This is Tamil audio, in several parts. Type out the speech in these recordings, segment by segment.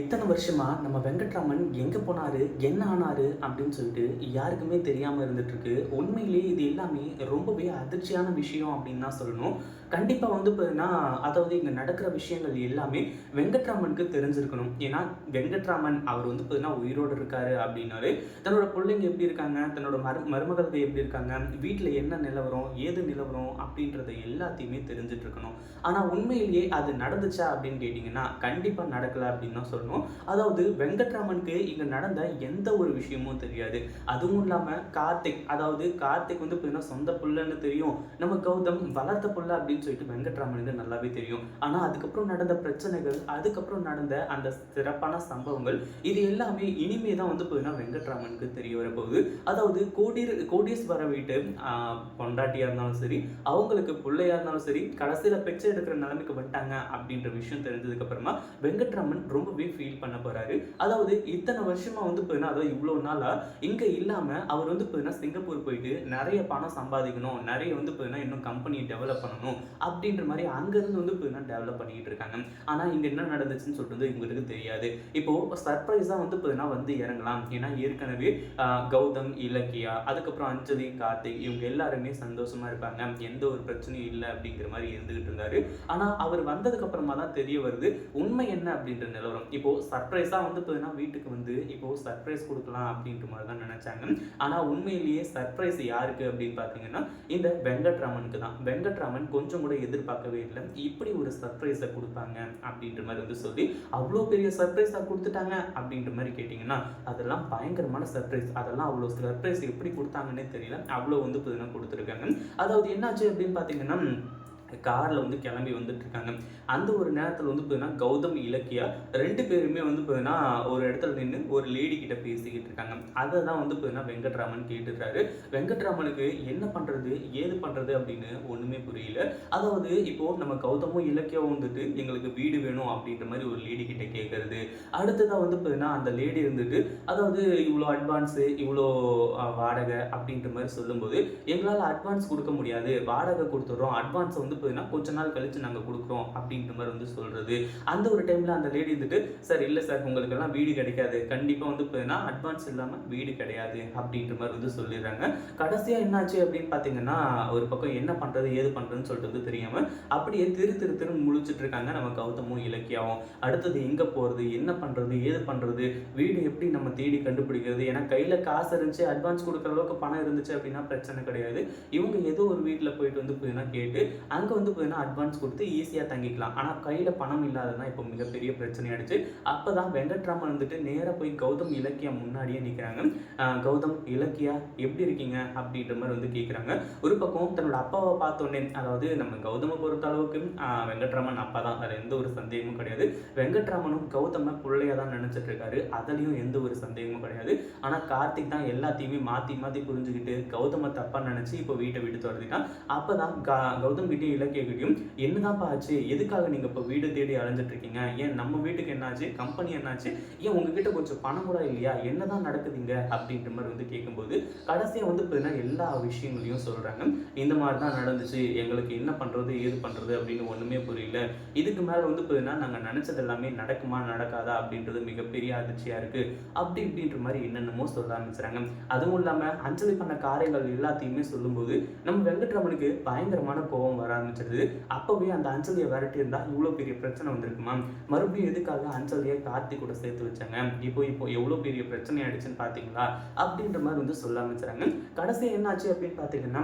இத்தனை வருஷமா நம்ம வெங்கட்ராமன் எங்க போனாரு என்ன ஆனாரு அப்படின்னு சொல்லிட்டு யாருக்குமே தெரியாம இருந்துட்டு இருக்கு உண்மையிலேயே இது எல்லாமே ரொம்பவே அதிர்ச்சியான விஷயம் அப்படின்னு தான் சொல்லணும். கண்டிப்பா வந்து பார்த்தீங்கன்னா அதாவது இங்க நடக்கிற விஷயங்கள் எல்லாமே வெங்கட்ராமனுக்கு தெரிஞ்சிருக்கணும். ஏன்னா வெங்கட்ராமன் அவர் வந்து பார்த்தீங்கன்னா உயிரோடு இருக்காரு அப்படின்னாரு. தன்னோட பிள்ளைங்க எப்படி இருக்காங்க தன்னோட மரு மருமகள்கள் எப்படி இருக்காங்க வீட்டில் என்ன நிலவரம் ஏது நிலவரம் அப்படின்றத எல்லாத்தையுமே தெரிஞ்சிட்டு இருக்கணும். ஆனால் உண்மையிலேயே அது நடந்துச்சா அப்படின்னு கேட்டிங்கன்னா கண்டிப்பாக நடக்கல அப்படின்னு தான் சொல்லணும். அதாவது வெங்கட்ராமனுக்கு இங்கே நடந்த எந்த ஒரு விஷயமும் தெரியாது. அதுவும் இல்லாமல் கார்த்திக் அதாவது கார்த்திக் வந்து பார்த்தீங்கன்னா சொந்த புள்ளன்னு தெரியும். நம்ம கௌதம் வளர்த்த புள்ள அப்படின்னு சொல்லிட்டு வெங்கட்ராமனுக்கு நல்லாவே தெரியும். ஆனால் அதுக்கப்புறம் நடந்த பிரச்சனைகள் அதுக்கப்புறம் நடந்த அந்த சிறப்பான சம்பவங்கள் இது எல்லாமே இனிமே தான் வந்து பார்த்தீங்கன்னா வெங்கட்ராமனுக்கு தெரிய வரப்போகுது. அதாவது கோடி கோடீஸ்வர வீட்டு பொண்டாட்டியாக இருந்தாலும் சரி அவங்களுக்கு பிள்ளையாக இருந்தாலும் சரி கடைசியில் பெற்று எடுக்கிற நிலைமைக்கு வந்துட்டாங்க அப்படின்ற விஷயம் தெரிஞ்சதுக்கப்புறமா வெங்கட்ராமன் ரொம்பவே ஃபீல் பண்ண போறாரு. அதாவது இத்தனை வருஷமா வந்து பார்த்தீங்கன்னா அதாவது இவ்வளவு நாளா இங்க இல்லாம அவர் வந்து பார்த்தீங்கன்னா சிங்கப்பூர் போயிட்டு நிறைய பணம் சம்பாதிக்கணும் நிறைய வந்து பார்த்தீங்கன்னா இன்னும் கம்பெனியை டெவலப் பண்ணணும் அப்படின்ற மாதிரி அங்கிருந்து வந்து பார்த்தீங்கன்னா டெவலப் பண்ணிக்கிட்டு இருக்காங்க. ஆனா இங்க என்ன நடந்துச்சுன்னு சொல்லிட்டு வந்து இவங்களுக்கு தெரியாது. இப்போ சர்ப்ரைஸா வந்து பார்த்தீங்கன்னா வந்து இறங்கலாம். ஏன்னா ஏற்கனவே கௌதம் இலக்கியா அதுக்கப்புறம் அஞ்சலி கார்த்திக் இவங்க எல்லாருமே சந்தோஷமா இருப்பாங்க எந்த ஒரு பிரச்சனையும் இல்லை அப்படிங்கிற மாதிரி இருந்துகிட்டு இருந்தாரு. ஆனா அவர் வந்ததுக்கு அப்புறமா தான் தெரிய வருது உண்மை என்ன அப்படின்ற நிலவரம். இப்போது சர்ப்ரைஸாக வந்து பார்த்தீங்கன்னா வீட்டுக்கு வந்து இப்போது சர்ப்ரைஸ் கொடுக்கலாம் அப்படின்ற மாதிரி தான் நினச்சாங்க. ஆனால் உண்மையிலேயே சர்ப்ரைஸ் யாருக்கு அப்படின்னு பார்த்தீங்கன்னா இந்த வெங்கட்ராமனுக்கு தான். வெங்கட்ராமன் கொஞ்சம் கூட எதிர்பார்க்கவே இல்லை. இப்படி ஒரு சர்ப்ரைஸை கொடுப்பாங்க அப்படின்ற மாதிரி வந்து சொல்லி அவ்வளோ பெரிய சர்ப்ரைஸாக கொடுத்துட்டாங்க அப்படின்ற மாதிரி கேட்டிங்கன்னா அதெல்லாம் பயங்கரமான சர்ப்ரைஸ் அதெல்லாம் அவ்வளோ சர்ப்ரைஸ் எப்படி கொடுத்தாங்கன்னே தெரியல. அவ்வளோ வந்து பார்த்தீங்கன்னா கொடுத்துருக்காங்க. அதாவது என்னாச்சு அப்படின்னு பார்த்தீங்கன்னா காரில் வந்து கிளம்பி வந்துட்டுருக்காங்க. அந்த ஒரு நேரத்தில் வந்து பார்த்தீங்கன்னா கௌதம் இலக்கியா ரெண்டு பேருமே வந்து பார்த்தீங்கன்னா ஒரு இடத்துல நின்று ஒரு லேடி கிட்ட பேசிக்கிட்டு இருக்காங்க. அதை தான் வந்து பார்த்தீங்கன்னா வெங்கட்ராமன் கேட்டுருக்காரு வெங்கட்ராமனுக்கு என்ன பண்ணுறது ஏது பண்ணுறது அப்படின்னு ஒன்றுமே புரியல. அதாவது இப்போது நம்ம கௌதமும் இலக்கியாவும் வந்துட்டு எங்களுக்கு வீடு வேணும் அப்படின்ற மாதிரி ஒரு லேடி கிட்ட கேட்கறது அடுத்ததாக வந்து பார்த்தீங்கன்னா அந்த லேடி இருந்துட்டு அதாவது இவ்வளோ அட்வான்ஸு இவ்வளோ வாடகை அப்படின்ற மாதிரி சொல்லும்போது எங்களால் அட்வான்ஸ் கொடுக்க முடியாது. வாடகை கொடுத்துட்றோம். அட்வான்ஸ் வந்து போதுன்னா கொஞ்ச நாள் கழிச்சு நாங்கள் கொடுக்குறோம் அப்படின்ற மாதிரி வந்து சொல்றது. அந்த ஒரு டைம்ல அந்த லேடி இருந்துட்டு சார் இல்லை சார் உங்களுக்கெல்லாம் வீடு கிடைக்காது. கண்டிப்பாக வந்து போதுன்னா அட்வான்ஸ் இல்லாமல் வீடு கிடையாது அப்படின்ற மாதிரி வந்து சொல்லிடுறாங்க. கடைசியாக என்னாச்சு அப்படின்னு பார்த்தீங்கன்னா ஒரு பக்கம் என்ன பண்ணுறது ஏது பண்ணுறதுன்னு சொல்லிட்டு வந்து தெரியாமல் அப்படியே திரு திரு திரு முழிச்சிட்டு இருக்காங்க நம்ம கௌதமும் இலக்கியாவும். அடுத்தது எங்கே போகிறது என்ன பண்ணுறது ஏது பண்ணுறது வீடு எப்படி நம்ம தேடி கண்டுபிடிக்கிறது? ஏன்னா கையில் காசு இருந்துச்சு அட்வான்ஸ் கொடுக்குற அளவுக்கு பணம் இருந்துச்சு அப்படின்னா பிரச்சனை கிடையாது. இவங்க ஏதோ ஒரு வீட்டில் போயிட்டு வந்து போதுன்னா கேட்டு அங்கே அங்கே வந்து பார்த்தீங்கன்னா அட்வான்ஸ் கொடுத்து ஈஸியாக தங்கிக்கலாம். ஆனால் கையில் பணம் இல்லாததான் இப்போ மிகப்பெரிய பிரச்சனையாயிடுச்சு. அப்போ தான் வெங்கட்ராமன் வந்துட்டு நேராக போய் கௌதம் இலக்கியா முன்னாடியே நிற்கிறாங்க கௌதம் இலக்கியா எப்படி இருக்கீங்க? அப்படின்ற மாதிரி வந்து கேட்குறாங்க ஒரு பக்கம் தன்னோட அப்பாவை பார்த்தோன்னே அதாவது நம்ம கௌதமை பொறுத்த அளவுக்கு வெங்கட்ராமன் அப்பா தான் அதில் எந்த ஒரு சந்தேகமும் கிடையாது. வெங்கட்ராமனும் கௌதம பிள்ளையாக தான் நினச்சிட்டு இருக்காரு. அதுலேயும் எந்த ஒரு சந்தேகமும் கிடையாது. ஆனால் கார்த்திக் தான் எல்லாத்தையுமே மாற்றி மாற்றி புரிஞ்சுக்கிட்டு கௌதமை தப்பா நினச்சி இப்போ வீட்டை விட்டு துரத்திட்டான். அப்போ தான் கௌதம் கிட்டே இலக்கியகிட்டையும் என்னதான்ப்பா ஆச்சு? எதுக்காக நீங்க இப்போ வீடு தேடி அலைஞ்சிட்டு இருக்கீங்க ஏன் நம்ம வீட்டுக்கு என்னாச்சு? கம்பெனி என்னாச்சு? ஏன் உங்ககிட்ட கொஞ்சம் பணம் கூட இல்லையா? என்னதான் நடக்குதுங்க? அப்படின்ற மாதிரி வந்து கேட்கும்போது கடைசியா வந்து பார்த்தீங்கன்னா எல்லா விஷயங்களையும் சொல்றாங்க. இந்த மாதிரி தான் நடந்துச்சு. எங்களுக்கு என்ன பண்றது? ஏது பண்றது? அப்படின்னு ஒண்ணுமே புரியல. இதுக்கு மேல வந்து பார்த்தீங்கன்னா நாங்க நினைச்சது எல்லாமே நடக்குமா நடக்காதா? அப்படின்றது மிகப்பெரிய அதிர்ச்சியா இருக்கு. அப்படி இப்படின்ற மாதிரி என்னென்னமோ சொல்ல ஆரம்பிச்சுறாங்க. அதுவும் இல்லாம அஞ்சலி பண்ண காரியங்கள் எல்லாத்தையுமே சொல்லும்போது நம்ம வெங்கட்ரமனுக்கு பயங்கரமான கோபம் வர ஆரம்பிச்சிருது அப்பவே அந்த அஞ்சலியை விரட்டி இருந்தா இவ்வளவு பெரிய பிரச்சனை வந்திருக்குமா மறுபடியும் எதுக்காக அஞ்சலியை கார்த்தி கூட சேர்த்து வச்சாங்க? இப்போ இப்போ எவ்வளவு பெரிய பிரச்சனை ஆயிடுச்சுன்னு பார்த்தீங்களா அப்படின்ற மாதிரி வந்து சொல்ல ஆரம்பிச்சுறாங்க கடைசி என்னாச்சு அப்படின்னு பார்த்தீங்கன்னா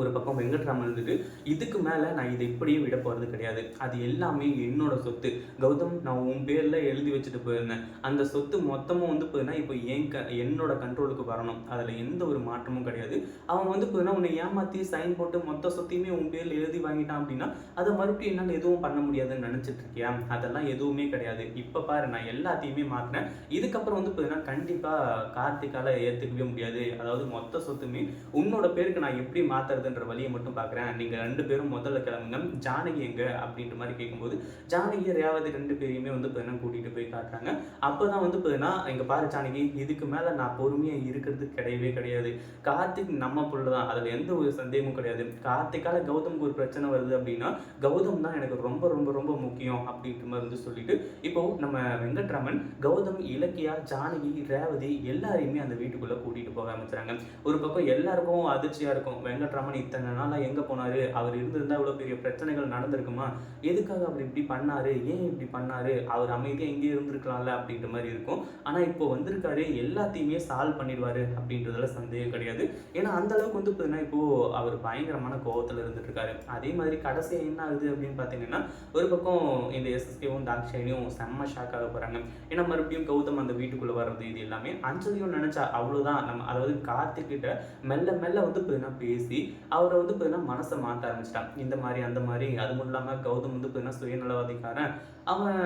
ஒரு பக்கம் வெங்கட்ராமன் இருந்துட்டு இதுக்கு மேலே நான் இதை இப்படியே விட போகிறது கிடையாது. அது எல்லாமே என்னோட சொத்து. கௌதம் நான் உன் பேரில் எழுதி வச்சுட்டு போயிருந்தேன். அந்த சொத்து மொத்தமும் வந்து போதுன்னா இப்போ என் க என்னோட கண்ட்ரோலுக்கு வரணும். அதில் எந்த ஒரு மாற்றமும் கிடையாது. அவன் வந்து போதுன்னா உன்னை ஏமாற்றி சைன் போட்டு மொத்த சொத்தையுமே உன் பேரில் எழுதி வாங்கிட்டான் அப்படின்னா அதை மறுபடியும் என்னால் எதுவும் பண்ண முடியாதுன்னு நினச்சிட்டு இருக்கியா? அதெல்லாம் எதுவுமே கிடையாது. இப்போ பாரு நான் எல்லாத்தையுமே மாற்றினேன் இதுக்கப்புறம் வந்து போதுன்னா கண்டிப்பாக கார்த்திகால ஏற்றுக்கவே முடியாது. அதாவது மொத்த சொத்துமே உன்னோட பேருக்கு நான் எப்படி மாற்றுறது வருதுன்ற வழியை மட்டும் பார்க்குறேன். நீங்கள் ரெண்டு பேரும் முதல்ல கிளம்புங்க. ஜானகி எங்க? அப்படின்ற மாதிரி கேட்கும்போது ஜானகி ரேவதி ரெண்டு பேரையுமே வந்து பார்த்தீங்கன்னா கூட்டிகிட்டு போய் காட்டுறாங்க. அப்போ தான் வந்து பார்த்தீங்கன்னா இங்கே பாரு ஜானகி இதுக்கு மேலே நான் பொறுமையாக இருக்கிறது கிடையவே கிடையாது. கார்த்திக் நம்ம புள்ள தான் அதில் எந்த ஒரு சந்தேகமும் கிடையாது. கார்த்திக்கால கௌதமுக்கு ஒரு பிரச்சனை வருது அப்படின்னா கௌதம் தான் எனக்கு ரொம்ப ரொம்ப ரொம்ப முக்கியம் அப்படின்ற மாதிரி வந்து சொல்லிட்டு இப்போ நம்ம வெங்கட்ராமன் கௌதம் இலக்கியா ஜானகி ரேவதி எல்லாரையுமே அந்த வீட்டுக்குள்ளே கூட்டிகிட்டு போக ஆரம்பிச்சுறாங்க. ஒரு பக்கம் எல்லாருக்கும் அதிர்ச்சியாக இருக்கும். வெங்கட்ராமன் இத்தனை நாளாக எங்கே போனார்? அவர் இருந்திருந்தால் இவ்வளோ பெரிய பிரச்சனைகள் நடந்திருக்குமா? எதுக்காக அவர் இப்படி பண்ணாரு? ஏன் இப்படி பண்ணார்? அவர் அமைதியாக எங்கேயே இருந்திருக்கலாம்ல அப்படின்ற மாதிரி இருக்கும். ஆனால் இப்போ வந்திருக்காரு எல்லாத்தையுமே சால்வ் பண்ணிடுவாரு அப்படின்றதுல சந்தேகம் கிடையாது. ஏன்னா அந்த அளவுக்கு வந்து பார்த்தீங்கன்னா இப்போது அவர் பயங்கரமான கோபத்தில் இருந்துட்டு இருக்காரு அதே மாதிரி கடைசியாக என்ன ஆகுது அப்படின்னு பார்த்தீங்கன்னா ஒரு பக்கம் இந்த எஸ்எஸ்கேவும் தாக்ஷாயினியும் செம்ம ஷாக் ஆக போகிறாங்க ஏன்னா மறுபடியும் கௌதம் அந்த வீட்டுக்குள்ளே வர்றது இது எல்லாமே அஞ்சலியும் நினச்சா அவ்வளோதான் நம்ம அதாவது கார்த்திக்கிட்ட மெல்ல மெல்ல வந்து பார்த்தீங்கன்னா பேசி அவரை வந்து பார்த்தீங்கன்னா மனசை மாற்ற ஆரம்பிச்சிட்டான். இந்த மாதிரி அந்த மாதிரி. அதுவும் இல்லாமல் கௌதம் வந்து பார்த்தீங்கன்னா சுயநலவாதிக்காரன். அவன்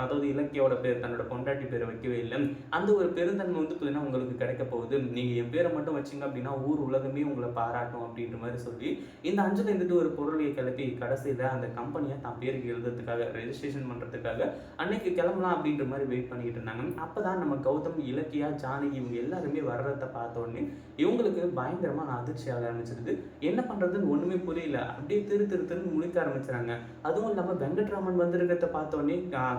அதாவது இலக்கியோட பேர் தன்னோட பொண்டாட்டி பேரை வைக்கவே இல்லை. அந்த ஒரு பெருந்தன்மை வந்து பார்த்தீங்கன்னா உங்களுக்கு கிடைக்க போகுது. நீங்கள் என் பேரை மட்டும் வச்சிங்க அப்படின்னா ஊர் உலகமே உங்களை பாராட்டும் அப்படின்ற மாதிரி சொல்லி இந்த அஞ்சல் இருந்துட்டு ஒரு பொருளையை கிளப்பி கடைசியில் அந்த கம்பெனியை தான் பேருக்கு எழுதுறதுக்காக ரெஜிஸ்ட்ரேஷன் பண்ணுறதுக்காக அன்னைக்கு கிளம்பலாம் அப்படின்ற மாதிரி வெயிட் பண்ணிக்கிட்டு இருந்தாங்க. அப்போ தான் நம்ம கௌதம் இலக்கியா ஜானகி இவங்க எல்லாருமே வர்றதை பார்த்த உடனே இவங்களுக்கு பயங்கரமாக அதிர்ச்சி ஆக ஆரம்பிச்சிருது. என்ன பண்ணுறதுன்னு ஒன்றுமே புரியல. அப்படியே திரு திரு திருன்னு முழிக்க ஆரம்பிச்சுறாங்க. அதுவும் இல்லாமல் வெங்கட்ராமன் வந்திருக்கிறத பார்த்த உடனே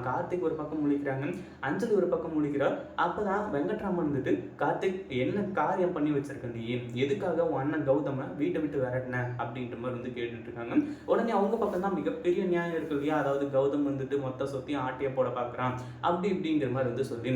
கார்த்திக் ஒரு பக்கம் முழிக்கிறாங்க. அஞ்சலி ஒரு பக்கம் முழிக்கிறார். அப்பதான் வெங்கட்ராமன் வந்துட்டு கார்த்திக் என்ன காரியம் பண்ணி வச்சிருக்க நீ? எதுக்காக உன் அண்ணன் கௌதம வீட்டை விட்டு விரட்டின? அப்படின்ற மாதிரி வந்து கேட்டுட்ருக்காங்க உடனே அவங்க பக்கம் தான் மிகப்பெரிய நியாயம் இருக்கு இல்லையா? அதாவது கௌதம் வந்துட்டு மொத்த சொத்தையும் ஆட்டிய போட பார்க்குறான். அப்படி இப்படிங்கிற மாதிரி வந்து சொல்லி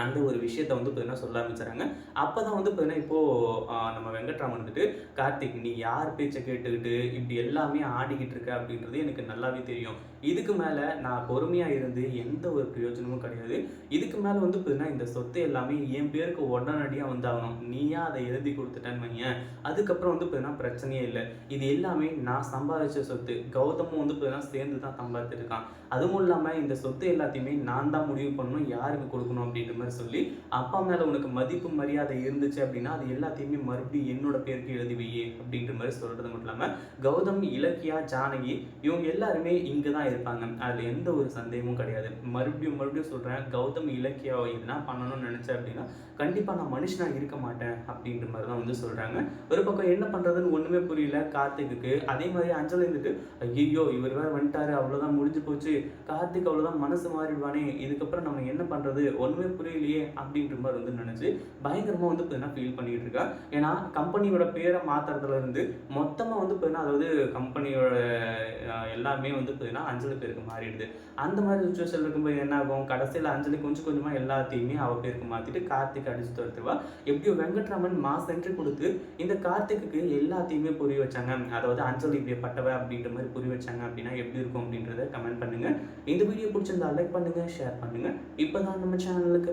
அந்த ஒரு விஷயத்த வந்து பார்த்தீங்கன்னா சொல்ல ஆரம்பிச்சுறாங்க அப்போ தான் வந்து பார்த்தீங்கன்னா இப்போது நம்ம வெங்கட்ராமன் வந்துட்டு கார்த்திக் நீ யார் பேச்சை கேட்டுக்கிட்டு இப்படி எல்லாமே ஆடிக்கிட்டு இருக்க? அப்படின்றது எனக்கு நல்லாவே தெரியும். இதுக்கு மேலே நான் பொறுமையாக இருந்து எந்த ஒரு பிரயோஜனமும் கிடையாது. இதுக்கு மேலே வந்து பார்த்தீங்கன்னா இந்த சொத்து எல்லாமே என் பேருக்கு உடனடியாக வந்தாகணும். நீயா அதை எழுதி கொடுத்துட்டேன்னு வையேன். அதுக்கப்புறம் வந்து பார்த்தீங்கன்னா பிரச்சனையே இல்லை. இது எல்லாமே நான் சம்பாதிச்ச சொத்து. கௌதமும் வந்து பார்த்தீங்கன்னா சேர்ந்து தான் சம்பாதிச்சிருக்கான். அதுவும் இல்லாமல் இந்த சொத்து எல்லாத்தையுமே நான் தான் முடிவு பண்ணணும் யாருக்கு கொடுக்கணும் அப்படின்ற மாதிரி சொல்லி அப்பா மேலே உனக்கு மதிப்பு மரியாதை இருந்துச்சு அப்படின்னா அது எல்லாத்தையுமே மறுபடியும் என்னோட பேருக்கு எழுதி வையே அப்படின்ற மாதிரி சொல்கிறது மட்டும் இல்லாமல் கௌதம் இலக்கியா ஜானகி இவங்க எல்லாருமே இங்கே தான் இருப்பாங்க. அதில் எந்த ஒரு சந்தேகமும் கிடையாது. மறுபடியும் மறுபடியும் சொல்கிறேன் கௌதம் இலக்கியா எதுனா பண்ணணும்னு நினச்சேன் அப்படின்னா கண்டிப்பாக நான் மனுஷனாக இருக்க மாட்டேன் அப்படின்ற மாதிரி தான் வந்து சொல்கிறாங்க ஒரு பக்கம் என்ன பண்ணுறதுன்னு ஒன்றுமே புரியல கார்த்திக்கு அதே மாதிரி அஞ்சலி இருந்துட்டு ஐயோ இவர் வேறு வந்துட்டாரு அவ்வளோதான் முடிஞ்சு போச்சு. கார்த்திக் அவ்வளோதான் மனசு மாறிடுவானே. இதுக்கப்புறம் நம்ம என்ன பண்ணுறது ஒன்றுமே புரிய இல்லையே அப்படின்ற மாதிரி வந்து நினச்சி பயங்கரமாக வந்து பார்த்தீங்கன்னா ஃபீல் பண்ணிகிட்டு இருக்கா. ஏன்னா கம்பெனியோட பேரை மாற்றுறதுலேருந்து மொத்தமாக வந்து பார்த்தீங்கன்னா அதாவது கம்பெனியோட எல்லாமே வந்து பார்த்தீங்கன்னா அஞ்சலி பேருக்கு மாறிடுது. அந்த மாதிரி சுச்சுவேஷன் இருக்கும்போது என்ன ஆகும்? கடைசியில் அஞ்சலி கொஞ்சம் கொஞ்சமாக எல்லாத்தையுமே அவ பேருக்கு மாற்றிட்டு கார்த்திக் அடிச்சு துரத்துவா. எப்படியோ வெங்கட்ராமன் மாஸ் என்ட்ரி கொடுத்து இந்த கார்த்திக்கு எல்லாத்தையுமே புரிய வச்சாங்க. அதாவது அஞ்சலி இப்படி பட்டவ அப்படின்ற மாதிரி புரிய வச்சாங்க அப்படின்னா எப்படி இருக்கும் அப்படின்றத கமெண்ட் பண்ணுங்க. இந்த வீடியோ பிடிச்சிருந்தா லைக் பண்ணுங்கள் ஷேர் பண்ணுங்க. இப்போ தான் நம்ம சேனலுக்கு